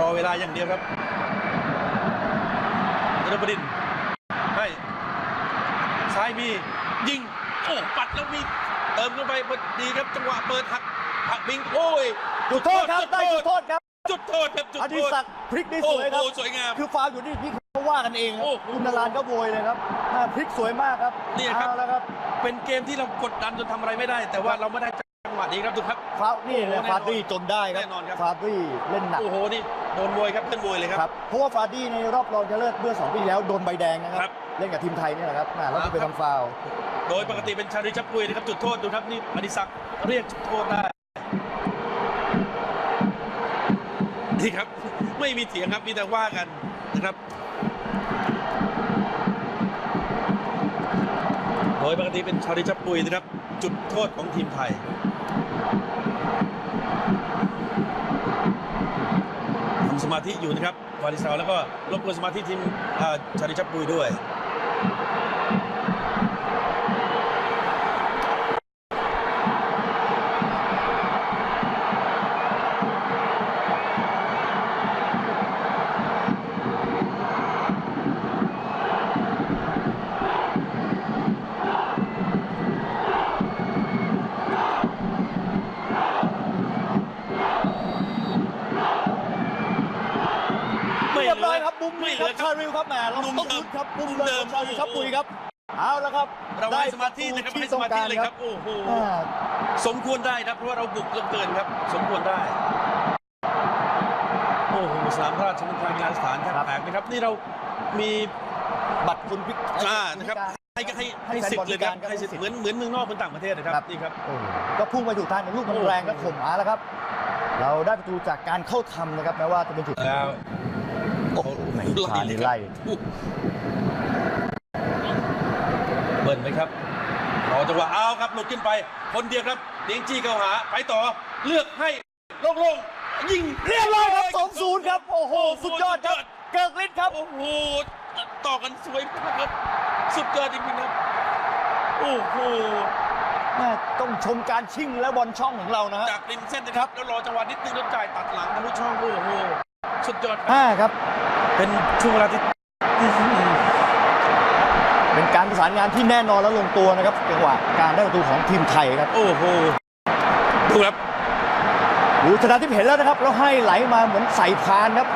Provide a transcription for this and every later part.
รอเวลาอย่างเดียวครับนรบดินทร์ให้ซ้ายมียิง โอ้ปัดแล้วมีเติมเข้าไปพอดีครับจังหวะเปิดหักหักบิงโอ้ยจุดโทษครับได้จุดโทษครับจุดโทษครับจุดอโทดิษศักดิ์พลิกได้โอ้สวยครับโหสวยงามคือฟาวล์อยู่นี่พี่เขาว่ากันเองครับโอ้โหคุณนารานก็โวยเลยครับอ่าพลิกสวยมากครับเนี่ยครับเอาแล้วครับ เป็นเกมที่เรากดดันจนทำอะไรไม่ได้ แต่ว่าเราไม่ได้จั งหวะนี้ครับดูครับ ฟาวล์นี่เลยโอ้โหแน่นอนฟาร์ดี้จนได้ครับแน่นอนครับ ฟาร์ดี้เล่นหนักโอ้โหนี่โดนมวยครับเพื่อนมวยเลยคครัรับ บเพราะว่าฟาร์ดี้ในรอบรองชนะเลิศเมื่อสองปีที่แล้วโดนใบแดงนะคครัรับบ เล่นกับทีมไทยนี่แหละครับน่าแล้วก็ไปครับทำฟาวล์โดยปกติเป็นชาริชับปุยนะครับจุดโทษดูครับนี่อดิศักดิ์เรียกจุดโทษได้นี่ครับ ไม่มีเถียงครับมีแต่ว่ากันนะครับโดยปกติเป็นชาริชับปุยนะครับจุดโทษของทีมไทย ทำสมาธิอยู่นะครับวาริซาวแล้วก็รบกวนสมาธิทีมชาริชับปุยด้วย เรียบเหลืร้อยอครับมุมไม่นี้เหคลืรัอบครับชาริวครับแหมเรามุมต้องเดิมลุ้นครับมุมมุมเดิเดิมมชาริวครับโอ้โหปุยครับเอาแล้วครับเราให้สมาธินะครับได้ให้สมาธิเลยครับที่โอ้โหต้องการครับอ่าสมควรได้นะเพราะว่าเราบุกเหลือเกินครับ สมควรได้โอ้โหสนามราชมังคลากีฬาสถานแทบแตกนะครับนี่เรามีบัตรคุณพิกอ่านะครับให้ก็ให้ให้สิทธิ์เลยครับให้สิทธิ์เหมือนเหมือนเมืองนอกเหมือนต่างประเทศนะครับนี่ครับโอ้โหก็พุ่งไปถูกทางลูกมันโอ้โหแรงและข่มอาแล้วครับ เราได้ประตูจากการเข้าทำนะครับแม้ว่าจะเป็นจุดแล้ว ไหนพานี่ไล่เบิ้ลไหมครับรอจังหวะเอาครับหลุดขึ้นไป คนเดียวครับเดียงจี้เข้าหาไปต่อเลือกให้โล่งๆยิงเรียบร้อยครับ2-0ครับ โอ้โห สุดยอดครับเกิกฤทธิ์ครับ โอ้โหต่อกันสวยมากครับ สุดยอดจริงๆครับโอ้โหแม่ต้องชมการชิ่งและบอลช่องของเรานะฮะจากริมเส้นนะครับ แล้วรอจังหวะนิดนึงแล้วจ่ายตัดหลังทะลุช่องโอ้โห สุดยอดครับห้าครับ เป็นช่วงเวลาที่อื้อหือเป็นการประสานงานที่แน่นอนและลงตัวนะครับจังหวะการได้ประตูของทีมไทยครับ โอ้โหดูครับดูชนะที่เห็นแล้วนะครับ แล้วให้ไหลมาเหมือนใส่พานครับ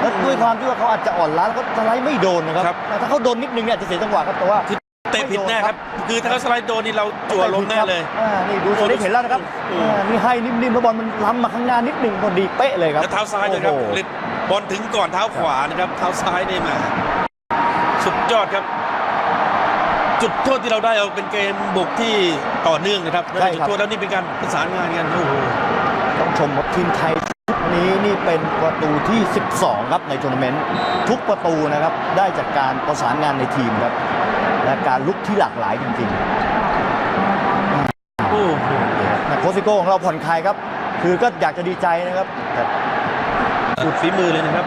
แล้วด้วยความที่ว่าเขาอาจจะอ่อนล้าแล้วก็สไลด์ไม่โดนนะครับครับแต่ถ้าเขาโดนนิดนึงเนี่ยอาจจะเสียจังหวะครับแต่ว่า เตะผิดแน่ครับ คือถ้าเขาสไลด์โดนนี่เราจั่วลงแน่เลยอ่านี่ดูชนะที่เห็นแล้วนะครับโอ้โหอ่านี่ให้นิ่มๆแล้วบอลมันล้ำมาข้างหน้านิดนึงพอดีเป๊ะเลยครับแล้วเท้าซ้ายด้วยครับโอ้โหเล่นบอลถึงก่อนเท้าขวานะครับเท้าซ้ายนี่มาสุดยอดครับ จุดโทษที่เราได้เอาเป็นเกมบุกที่ต่อเนื่องนะครับแล้วได้จุดโทษแล้วนี่เป็นการประสานงานกันโอ้โหต้องชมว่าทีมไทยชุดนี้นี่เป็นประตูที่ 12 ครับในทัวร์นาเมนต์ทุกประตูนะครับได้จากการประสานงานในทีมครับ และการลุกที่หลากหลายจริงโอ้โหๆนะโคสิโก้ของเราผ่อนคลายครับ คือก็อยากจะดีใจนะครับแต่สุดฝีมือเลยนะครับ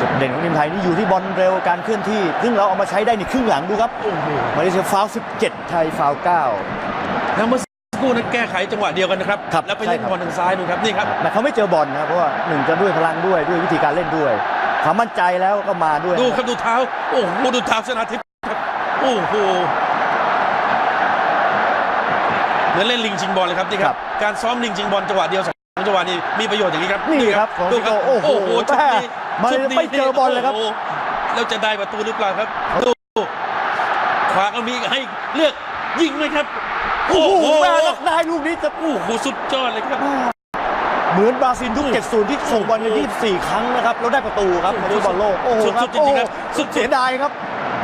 จุดเด่นของทีมไทยนี่อยู่ที่บอลเร็วการเคลื่อนที่ ซึ่งเราเอามาใช้ได้ในครึ่งหลังดูครับโอ้โหมาเลเซียฟาวล์17 ไทยฟาวล์9แล้วเมื่อสักครู่นั้นแก้ไขจังหวะเดียวกันนะครับครับแล้วไปเล่นใช่ครับบอลทางซ้ายนู่นครับนี่ครับแต่เขาไม่เจอบอลนะครับเพราะว่าหนึ่งจะด้วยพลังด้วยด้วยวิธีการเล่นด้วย ความมั่นใจแล้วก็มาด้วย ดูครับดูเท้า โอ้โหดูเท้าชนะทิพย์ครับโอ้โหเหมือนเล่นลิงชิงบอลเลยครับนี่ครับ การซ้อมลิงชิงบอลจังหวะเดียวสองจังหวะนี้มีประโยชน์อย่างนี้ครับนี่ครับของดูซิโก้โอ้โหชุดแม่นี้มันชุดนี้ไม่เจอบอลเลยครับโโหแล้วจะได้ประตูหรือเปล่าครับดูขวาก็มีให้เลือกยิงไหมครับ โอ้โอ้โหโหแม่ล็อกได้ลูกนี้จะโอ้โหสุดยอดเลยครับ เหมือนบราซิลยุค70 ที่ส่งบอลไป24 ครั้งนะครับแล้วได้ประตูครับในฟุตบอลโลกโอ้โหสุดคๆรับจริงๆครับโอ้โหสุสุดดๆเสียดายครับ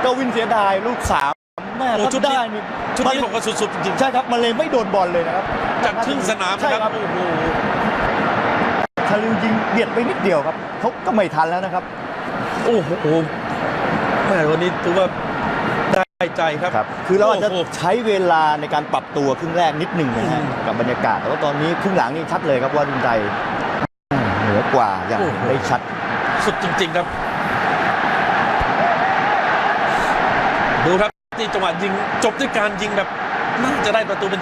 กวินเสียดายลูกสามแม่โอ้ถ้าชุดนี้ได้นี่ชุดนี้ผมก็สุดๆจริงใช่ครับมันเลยไม่โดนบอลเลยนะครับๆจากครึ่งสนามใช่นะครับครับโอ้โหคาริวยิงเบียดไปนิดเดียวครับเขาก็ไม่ทันแล้วนะครับ โอ้โหแม่วันนี้ถือว่า ได้ใจครับครับ คือเราอาจจะโอ้โห ใช้เวลาในการปรับตัวครึ่งแรกนิดหนึ่งนะฮะอืมกับบรรยากาศ แต่ว่าตอนนี้ครึ่งหลังนี่ชัดเลยครับว่าทีมไทยเหนือกว่าอย่างโอ้โห ได้ชัด สุดจริง ๆ ครับ ดูครับที่จังหวะยิงจบด้วยการยิงแบบน่าจะได้ประตูเป็น